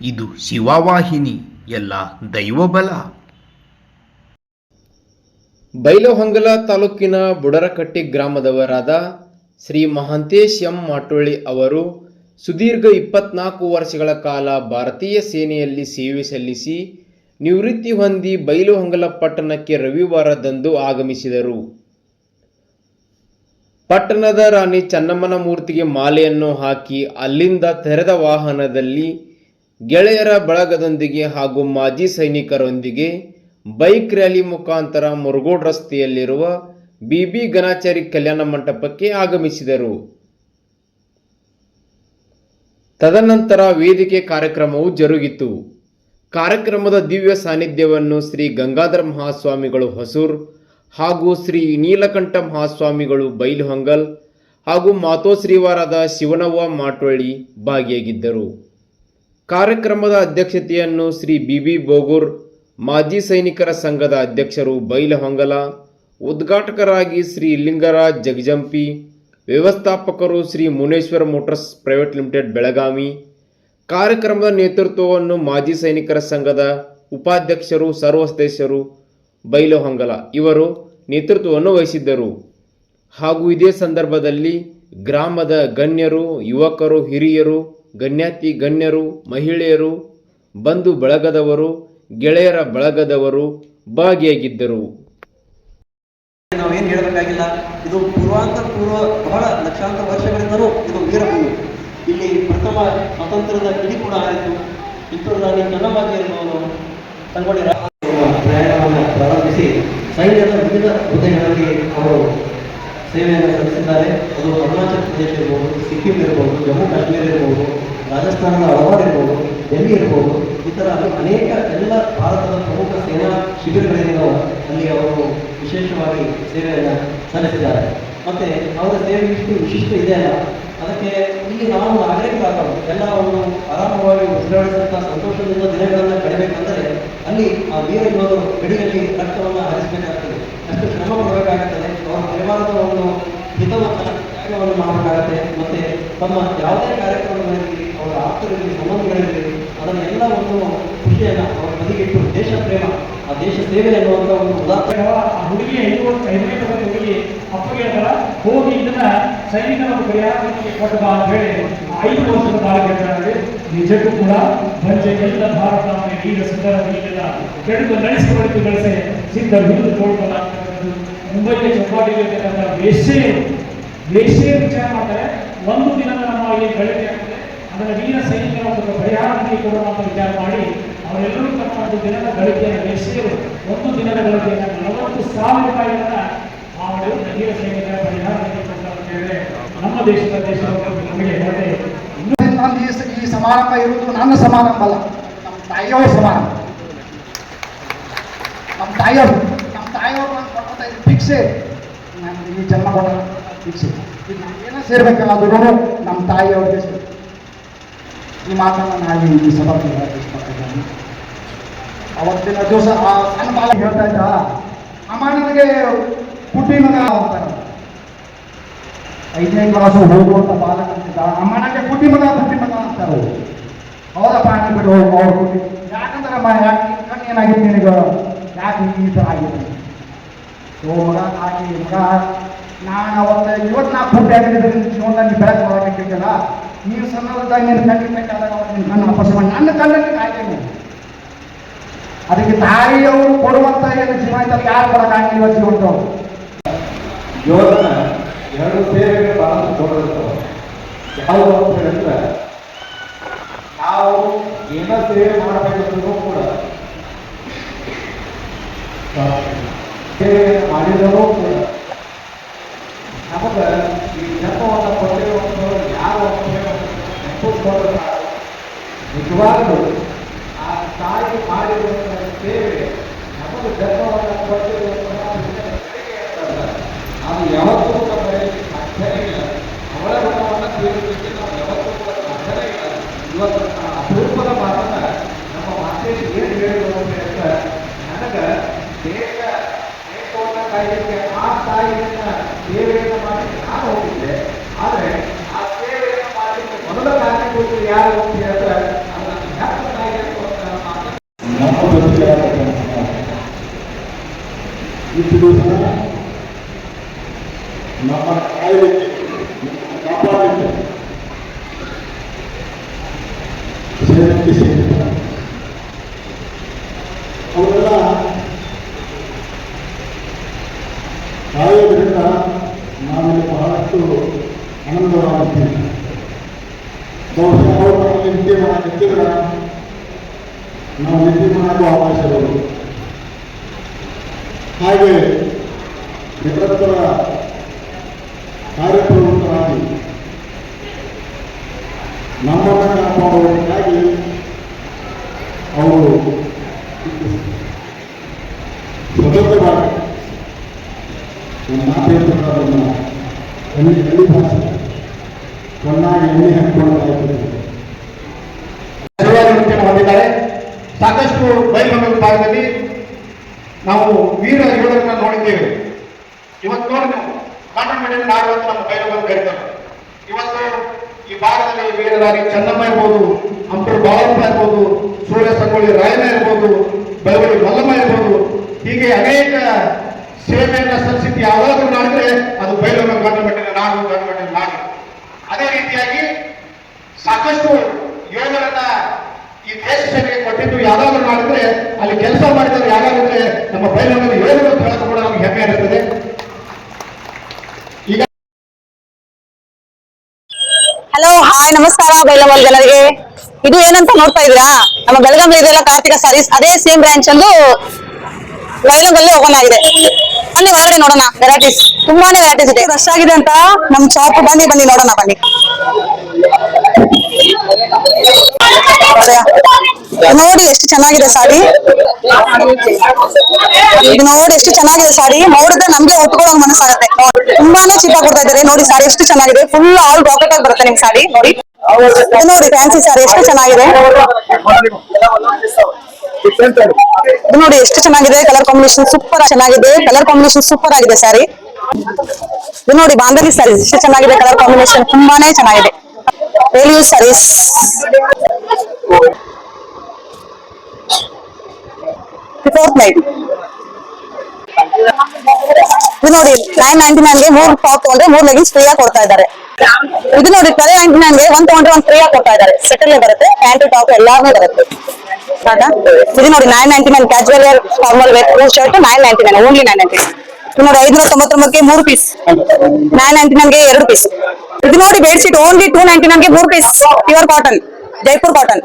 ಇದು ಶಿವವಾಹಿನಿ, ಎಲ್ಲ ದೈವಬಲ. ಬೈಲಹೊಂಗಲ ತಾಲೂಕಿನ ಬುಡರಕಟ್ಟಿ ಗ್ರಾಮದವರಾದ ಶ್ರೀ ಮಹಾಂತೇಶ್ ಎಂ ಮಾಟೋಳಿ ಅವರು ಸುದೀರ್ಘ ಇಪ್ಪತ್ನಾಲ್ಕು ವರ್ಷಗಳ ಕಾಲ ಭಾರತೀಯ ಸೇನೆಯಲ್ಲಿ ಸೇವೆ ಸಲ್ಲಿಸಿ ನಿವೃತ್ತಿ ಹೊಂದಿ ಬೈಲಹೊಂಗಲ ಪಟ್ಟಣಕ್ಕೆ ರವಿವಾರದಂದು ಆಗಮಿಸಿದರು. ಪಟ್ಟಣದ ರಾಣಿ ಚನ್ನಮ್ಮನ ಮೂರ್ತಿಗೆ ಮಾಲೆಯನ್ನು ಹಾಕಿ ಅಲ್ಲಿಂದ ತೆರೆದ ವಾಹನದಲ್ಲಿ ಗೆಳೆಯರ ಬಳಗದೊಂದಿಗೆ ಹಾಗೂ ಮಾಜಿ ಸೈನಿಕರೊಂದಿಗೆ ಬೈಕ್ ರ್ಯಾಲಿ ಮುಖಾಂತರ ಮುರುಗೋಡ್ ರಸ್ತೆಯಲ್ಲಿರುವ ಬಿಬಿ ಗಣಾಚಾರಿ ಕಲ್ಯಾಣ ಮಂಟಪಕ್ಕೆ ಆಗಮಿಸಿದರು. ತದನಂತರ ವೇದಿಕೆ ಕಾರ್ಯಕ್ರಮವು ಜರುಗಿತು. ಕಾರ್ಯಕ್ರಮದ ದಿವ್ಯ ಸಾನ್ನಿಧ್ಯವನ್ನು ಶ್ರೀ ಗಂಗಾಧರ ಮಹಾಸ್ವಾಮಿಗಳು ಹೊಸೂರ್ ಹಾಗೂ ಶ್ರೀ ನೀಲಕಂಠ ಮಹಾಸ್ವಾಮಿಗಳು ಬೈಲುಹೊಂಗಲ್ ಹಾಗೂ ಮಾತೋಶ್ರೀವಾರದ ಶಿವನವ್ವ ಮಾಟೊಳ್ಳಿ ಭಾಗಿಯಾಗಿದ್ದರು. ಕಾರ್ಯಕ್ರಮದ ಅಧ್ಯಕ್ಷತೆಯನ್ನು ಶ್ರೀ ಬಿ ಬಿ ಬೋಗೂರ್, ಮಾಜಿ ಸೈನಿಕರ ಸಂಘದ ಅಧ್ಯಕ್ಷರು ಬೈಲಹೊಂಗಲ ಉದ್ಘಾಟಕರಾಗಿ ಶ್ರೀ ಲಿಂಗರಾಜ್ ಜಗಜಂಪಿ, ವ್ಯವಸ್ಥಾಪಕರು Shri Muneshwara motors private limited Belagavi, ಕಾರ್ಯಕ್ರಮದ ನೇತೃತ್ವವನ್ನು ಮಾಜಿ ಸೈನಿಕರ ಸಂಘದ ಉಪಾಧ್ಯಕ್ಷರು ಸರ್ವ ಬೈಲಹೊಂಗಲ ಇವರು ನೇತೃತ್ವವನ್ನು ವಹಿಸಿದ್ದರು. ಹಾಗೂ ಇದೇ ಸಂದರ್ಭದಲ್ಲಿ ಗ್ರಾಮದ ಗಣ್ಯರು, ಯುವಕರು, ಹಿರಿಯರು ಗಣ್ಯಾತಿ ಗಣ್ಯರು, ಮಹಿಳೆಯರು, ಬಂಧು ಬಳಗದವರು, ಗೆಳೆಯರ ಬಳಗದವರು ಭಾಗಿಯಾಗಿದ್ದರು. ನಾವೇನು ಹೇಳಬೇಕಾಗಿಲ್ಲ, ಇದು ಪೂರ್ವಾಂತರ ಪೂರ್ವ ಬಹಳ ಲಕ್ಷಾಂತರ ವರ್ಷಗಳಿಂದಲೂ ಇದು ವೀರಭೂಮಿ ಇಲ್ಲಿ ಪ್ರಥಮ ಸ್ವತಂತ್ರದ ಕಿಡಿ ಕೂಡ ಆಯಿತು. ರಾಣಿ ಚೆನ್ನಮ್ಮಾಜಿಯವರು ಸಂಗೊಳ್ಳಿ ಪ್ರಯಾಣವನ್ನು ಪ್ರಾರಂಭಿಸಿ, ಸೈನ್ಯದ ವಿವಿಧ ಹುದ್ದೆಗಳಲ್ಲಿ ಅವರು ಸೇವೆಯನ್ನು ಸಲ್ಲಿಸಿದ್ದಾರೆ. ಅದು ಅರುಣಾಚಲ ಪ್ರದೇಶ ಇರ್ಬೋದು, ಸಿಕ್ಕಿಂ ಇರ್ಬೋದು, ಜಮ್ಮು ಕಾಶ್ಮೀರ ಇರ್ಬೋದು, ರಾಜಸ್ಥಾನದ ಹಲವಾರು ಇರ್ಬೋದು, ಡೆಲ್ಲಿ ಇರ್ಬೋದು, ಈ ಥರ ಅನೇಕ ಎಲ್ಲ ಭಾರತದ ಪ್ರಮುಖ ಸೇನಾ ಶಿಬಿರಗಳೇನಿದಾವೆ ಅಲ್ಲಿ ಅವರು ವಿಶೇಷವಾಗಿ ಸೇವೆಯನ್ನು ಸಲ್ಲಿಸಿದ್ದಾರೆ. ಮತ್ತೆ ಅವರ ಸೇವೆ ಇಷ್ಟು ವಿಶಿಷ್ಟ ಇದೆ ಅಲ್ಲ, ಅದಕ್ಕೆ ಇಲ್ಲಿ ನಾವು ನಾಗರಿಕರಾದವರು ಎಲ್ಲ ಒಂದು ಆರಾಮವಾಗಿ ಉಸಿರಾಡಿದಂಥ ಸಂತೋಷದಿಂದ ದಿನಗಳನ್ನು ಕಳೆಯಬೇಕಂದರೆ ಅಲ್ಲಿ ಆ ವೀರ ಯೋಧರು ಗಡಿಯಲ್ಲಿ ರಕ್ತವನ್ನು ಹರಿಸಬೇಕಾಗ್ತದೆ. ಅಷ್ಟು ಶ್ರಮ ಪಡಬೇಕಾಗುತ್ತದೆ ಅವರ ಪರಿವಾರದ ಒಂದು ಹಿತವನ್ನು, ತ್ಯಾಗವನ್ನು ಮಾಡಬೇಕಾಗತ್ತೆ. ಮತ್ತೆ ತಮ್ಮ ಯಾವುದೇ ಕಾರ್ಯಕ್ರಮಗಳಲ್ಲಿ ಅವರ ಆಪ್ತರಲ್ಲಿ ಸಂಬಂಧಗಳಿರಲಿ ಅದನ್ನೆಲ್ಲ ಒಂದು ಖುಷಿಯನ್ನು, ಅವರ ಬದಿಗಿಟ್ಟು ದೇಶ ಪ್ರೇಮ ಆ ದೇಶ ಸೇವೆ ಎನ್ನುವಂಥ ಒಂದು ಉದಾಹರಣೆ. ಆ ಹುಡುಗಿ ಹೆಣ್ಣು ಹುಡುಗಿ ಅದರ ಹೋಗಿ ಇದನ್ನ ಸೈನಿಕರ ಪರಿಹಾರಕ್ಕೆ ಕೊಟ್ಟ ಅಂತ ಹೇಳಿ ಐದು ವರ್ಷದ ಕಾಲಘಟ್ಟದಲ್ಲಿ ನಿಜಕ್ಕೂ ಕೂಡ ಬಂಜೆ ಎಲ್ಲ ಭಾರತ ಈಗ ಸುಂದರ ಕೆಡಕು ನಡೆಸಿಕೊಳ್ಳಿಕ್ಕೆ ಬೆಳೆಸಿ ಸಿದ್ಧ ಹಿಡಿದು ತೋಡ್ಕೊಳ್ಳ ಮುಂಬೈಗೆ ಚೌಪಾಟಿಗಿರ್ತಕ್ಕಂಥ ವೇಶ್ಯೆ ವೇಶ್ಯೆ ವಿಚಾರ ಮಾಡ್ತಾರೆ. ಒಂದು ದಿನ ನಮ್ಮ ಆಗ್ತದೆ ಅದರ ವೀರ ಸೈನಿಕರ ಒಂದು ಪರಿಹಾರಕ್ಕೆ ಕೊಡುವ ಅಂತ ವಿಚಾರ ಮಾಡಿ ಅವರೆಲ್ಲರೂ ತಮ್ಮ ಒಂದು ದಿನದ ಗಳಿಕೆಯನ್ನು ವೇಶ್ಯೆಯರು ಒಂದು ದಿನದ ಗಳಿಕೆಯನ್ನು ನಲವತ್ತು ಸಾವಿರ ರೂಪಾಯಿಗಳನ್ನು ಅವರು ವೀರ ಸೇವೆಗಳ ಪರಿಹಾರ ನಮ್ಮ ದೇಶದ ದೇಶ ನಮಗೆ ಹೇಳದೆ ಈ ಸಮಾರಂಭ ಇರುವುದು ನನ್ನ ಸಮಾರಂಭ ಅಲ್ಲ, ನಮ್ಮ ತಾಯಿಯವ್ರ ಸಮಾರಂಭ. ನಮ್ಮ ತಾಯಿಯವರು ನಮ್ಮ ತಾಯಿಯವರು ನಾನು ಕೊಟ್ಟಂತ ಇದು ಭಿಕ್ಷೆ. ನಾನು ಈ ಜನ್ಮ ನಮಗೇನೋ ಸೇರ್ಬೇಕಲ್ಲ ಅದು ನಮ್ಮ ತಾಯಿಯವ್ರಿಗೆ ಸೇರಿ ಈ ಮಾತನ್ನು ನಾನು ಈ ಇಷ್ಟಪಟ್ಟಿದ್ದೇನೆ ಅವತ್ತಿನ ದಿವಸ ಆ ಸಣ್ಣ ಬಾಲ ಹೇಳ್ತಾ ಇದ್ದ ಅಮ್ಮ ನನಗೆ ಪುಟ್ಟಿ ಮಗ ಅಂತಾರೆ ಐದನೇ ಕ್ಲಾಸು ಹೋಗುವಂತ ಬಾಲಕ ಅಂತಿದ್ದ ಅಮ್ಮನಿಗೆ ಪುಟ್ಟಿ ಮಗ ಪುಟ್ಟಿ ಮಗ ಅಂತಾರೆ ಅವ್ರು. ಹೌದಪ್ಪ ಅಣ್ಣ ಬಿಡು ಅವ್ರು ಪುಟ್ಟಿ ಯಾಕಂದ್ರೆ ಅಮ್ಮ ಯಾಕೆ ನಿನ್ ಕಣ್ಣು ಏನಾಗಿತ್ತು ನಿನಗೆ ಯಾಕೆ ಈ ಥರ ಆಗಿತ್ತು ಓ ಮಗ ಆಗಿ ಮಗ ನಾನು ಅವತ್ತು ಇವತ್ತು ನಾ ಪುಟ್ಟಿ ಆಗಿದ್ದರೆ ನಿನ್ನ ಜೀವನದಲ್ಲಿ ಬೆಳಕು ಮಾಡಬೇಕಿದ್ದಲ್ಲ ನೀವು ಸಣ್ಣದಾಗ ನಿನ್ನ ಕಣ್ಣಿಗೆ ಬೇಕಾದಾಗ ಅವತ್ತು ನಿನ್ನ ಕಣ್ಣು ಅಪಸ ಮಾಡಿ ನನ್ನ ಕಣ್ಣಲ್ಲಿ ಕಾಯ್ತೇನೆ ಅದಕ್ಕೆ ತಾಯಿಯವರು ಕೊಡುವಂತ ಏನು ಜೀವನದಲ್ಲಿ ಯಾರು ಕೊಡೋಕ್ಕಾಗಿಲ್ವ ಜೀವನದವ್ರು ಯೋಧನ ಎರಡು ಸೇವೆಗಳು ಬಹಳ ದೊಡ್ಡದಿರ್ತವೆ ಯಾವುದು ಅಂತ ಹೇಳಿದ್ರೆ ನಾವು ಏನೋ ಸೇವೆ ಮಾಡಬೇಕಂದ್ರೂ ಕೂಡ ಸೇವೆ ಮಾಡಿದರೂ ಕೂಡ ನಮಗೆ ಈ ನೆಪವನ್ನು ಕೊಟ್ಟಿರುವಂಥವ್ರು ಯಾರು ಅಂತ ಹೇಳಿ ನೆನಪಿಸ್ಕೊಂಡ್ರೆ ಸಾಕು. ನಿಜವಾಗ್ಲೂ ತಾಯಿ ಮಾಡಿರುವಂತಹ ಸೇವೆ ನಮಗೆ ಧರ್ಮವನ್ನು ಕೊಟ್ಟಿರುವಂತಹ ಅದು ಯಾವತ್ತೂ ಬರೆಯಲಿಕ್ಕೆ ಸಾಧ್ಯವೇ ಇಲ್ಲ ಅವಳ ಋಣವನ್ನು ತೀರಿಸಲಿಕ್ಕೆ ನಾವು ಯಾವತ್ತೂ ಕೂಡ ಸಾಧ್ಯವೇ ಇಲ್ಲ ಇವತ್ತು ಆ ಅಪರೂಪದ ಮಾತನ್ನ ನಮ್ಮ ಮಾತೇಶ್ ಏನು ಹೇಳಿದ್ರು ಅಂತ ಹೇಳಿದ್ರೆ, ನನಗೆ ದೇಶ ದೇಶವನ್ನು ಕಾಯ್ದಕ್ಕೆ ಆ ತಾಯಿಯನ್ನ ಸೇವೆಯನ್ನು ಮಾಡಿ ನಾನು ಹೋಗಿದ್ದೆ. ಆದರೆ ಆ ಸೇವೆಯನ್ನು ಮಾಡಲಿಕ್ಕೆ ಮೊದಲ ಕಾರ್ಯಕ್ರಮ ಯಾರು? ಜೊತೆಗೆ ಆಗ್ತಕ್ಕಂಥ ಇಷ್ಟು ದಿವಸ ನಮ್ಮ ಕಾಯಲಿಕ್ಕೆ ಕಾಪಾಡಲಿಕ್ಕೆ ಸೇರಕ್ಕೆ ಸೇರಿದ್ದಾರೆ ಅವರೆಲ್ಲ ಕಾಯೋದ್ರಿಂದ ನಾವಿಲ್ಲಿ ಬಹಳಷ್ಟು ಆನಂದವಾಗುತ್ತೀವಿ ಬಹುಶಃ ಅವರು ನಮಗೆ ನಿದ್ದೆ ಮಾಡಲಿಕ್ಕಿಲ್ಲ ನಾವು ನಿದ್ದೆ ಮಾಡಲು ಅವಕಾಶಗಳು ಹಾಗೆ ನಿರಂತರ ಕಾರ್ಯಪ್ರವೃತ್ತರಾಗಿ ನಮ್ಮನ್ನು ಕಾಪಾಡುವುದಕ್ಕಾಗಿ ಅವರು ಸ್ವತಂತ್ರವಾಗಿ ಒಂದು ಮಾತೇನು ಎಣ್ಣೆ ಎಣ್ಣೆ ಭಾಷೆ ಚೆನ್ನಾಗಿ ಎಣ್ಣೆ ಹಾಕಿಕೊಂಡು ಸಾಕಷ್ಟು ಬೈಕೊಂಡ ಭಾಗದಲ್ಲಿ ನಾವು ವೀರ ಯೋಧರನ್ನ ನೋಡಿದ್ದೇವೆ. ಇವತ್ತು ನೋಡಿ ನಾವು. ಕಾಟನ್ ಮನೆಯಲ್ಲಿ ನಾಡು ಅಂತ ನಮ್ಮ ಬೈಲುಗಳನ್ನು ಕರೀತಾರೆ ಇವತ್ತು ಈ ಭಾಗದಲ್ಲಿ ವೀರರಾಗಿ ಚೆನ್ನಮ್ಮ ಇರ್ಬೋದು, ಅಂಪರು ಬಾಳಪ್ಪ ಇರ್ಬೋದು, ಸೂರ್ಯ ಸಂಗೊಳ್ಳಿ ರಾಯಣ್ಣ ಇರ್ಬೋದು ಬೆಳವಡಿ ಮಲ್ಲಮ್ಮ ಇರ್ಬೋದು, ಹೀಗೆ ಅನೇಕ ಸೇವೆಯನ್ನ ಸಲ್ಲಿಸಿದ್ದು. ಯಾವಾಗಲೂ ನಾಡಿದ್ರೆ ಅದು ಬೈಲುಗಳ ಕಾಟನ್ ಮಟ್ಟಿನ ನಾಡು ಕಾಟನ್ ಮಟ್ಟಿನ ನಾಡು ಅದೇ ರೀತಿಯಾಗಿ ಸಾಕಷ್ಟು ಯೋಧರನ್ನ ಈ ದೇಶ ಕೊಟ್ಟಿದ್ದು ಯಾವ್ದಾದ್ರು ಮಾಡಿದ್ರೆ ಅಲ್ಲಿ ಕೆಲಸ ಮಾಡಿದ್ರೆ ಯಾರಾಗಿದ್ರೆ ನಮ್ಮ ಬೈಲನ್ನು ಏನು ಅಂತ ಹೇಳೋದು ಕೂಡ ನಮ್ಗೆ ಹೆಮ್ಮೆ ಇರುತ್ತದೆ ಈಗ ಹಲೋ ಹಾಯ್ ನಮಸ್ಕಾರ ಬೈಲಮಲ್ ಜನರಿಗೆ. ಇದು ಏನಂತ ನೋಡ್ತಾ ಇದ್ದೀರಾ? ನಮ್ಮ ಬೆಳಗಾವಿ ಇದೆಲ್ಲ ಕಾರ್ತಿಕ ಸಾರೀಸ್ ಅದೇ ಸೇಮ್ ಬ್ರಾಂಚ್ ಅಂದು ಬೈಲಂಗಲ್ಲಿ ಓಪನ್ ಆಗಿದೆ. ಬನ್ನಿ ಒಳಗಡೆ ನೋಡೋಣ ವೆರೈಟೀಸ್ ತುಂಬಾನೇ ವೆರೈಟೀಸ್ ಇದೆ. ರಶ್ ಆಗಿದೆ ಅಂತ ನಮ್ ಶಾಪ್ ಬನ್ನಿ ಬನ್ನಿ ನೋಡೋಣ ಬನ್ನಿ? ನೋಡಿ ಎಷ್ಟು ಚೆನ್ನಾಗಿದೆ ಸಾರಿ. ನೋಡಿ ಎಷ್ಟು ಚೆನ್ನಾಗಿದೆ ಸಾರಿ. ನೋಡಿದ್ರೆ ನಮ್ಗೆ ಉಟ್ಕೊಳ್ಳೋ ಮನಸ್ಸಾಗತ್ತೆ ತುಂಬಾನೇ ಚೀಪ್ ಕೊಡ್ತಾ ಇದ್ದಾರೆ. ನೋಡಿ ಸಾರಿ ಎಷ್ಟು ಚೆನ್ನಾಗಿದೆ. ಫುಲ್ ಆಲ್ ರಾಕೆಟ್ ಆಗಿ ಬರುತ್ತೆ ನಿಮ್ ಸಾರಿ. ನೋಡಿ. ನೋಡಿ ಫ್ಯಾನ್ಸಿ ಸಾರಿ. ಎಷ್ಟು ಚೆನ್ನಾಗಿದೆ. ನೋಡಿ ಎಷ್ಟು ಚೆನ್ನಾಗಿದೆ. ಕಲರ್ ಕಾಂಬಿನೇಷನ್ ಸೂಪರ್ ಚೆನ್ನಾಗಿದೆ. ಕಲರ್ ಕಾಂಬಿನೇಷನ್ ಸೂಪರ್ ಆಗಿದೆ ಸಾರಿ. ನೋಡಿ ಬಾಂಧವಿ ಸಾರಿ. ಎಷ್ಟು ಚೆನ್ನಾಗಿದೆ. ಕಲರ್ ಕಾಂಬಿನೇಷನ್ ತುಂಬಾನೇ ಚೆನ್ನಾಗಿದೆ. ಸಾರಿ ಫೋರ್ತ್ ನೈಟ್ ಇದು ನೋಡಿ ನೈನ್ ನೈನ್ಟಿ ನೈನ್ಗೆ ಮೂರ್ ಟಾಪ್ ತಗೊಂಡ್ರೆ ಮೂರ್ ಲೆಗಿನ್ಸ್ ಫ್ರೀ ಆಗಿ ಕೊಡ್ತಾ ಇದ್ದಾರೆ. ಇದು ನೋಡಿ ಟ್ವೆಲ್ ನೈನ್ಟಿ ನೈನ್ಗೆ ಒಂದ್ ತಗೊಂಡ್ರೆ ಒಂದ್ ಫ್ರೀ ಆಗಿ ಕೊಡ್ತಾ ಇದ್ದಾರೆ. ಸೆಟಲ್ ಬರುತ್ತೆ ಪ್ಯಾಂಟ್ ಟಾಪ್ ಎಲ್ಲಾನು ಬರುತ್ತೆ. ಇದು ನೋಡಿ nine ninety nine casual wear formal wear shirt nine ninety nine only nine ninety ಇದು ನೋಡಿ, ಐದ್ನೂರ ತೊಂಬತ್ತೊಂಬತ್ತಕ್ಕೆ ಮೂರು ಪೀಸ್ ನೈನ್ ನೈನ್ಟಿ ನೈನ್ಗೆ ಎರಡು ಪೀಸ್ ಇದು ನೋಡಿ bed sheet only two ninety ನೈನ್ಗೆ ಮೂರು piece pure cotton Jaipur cotton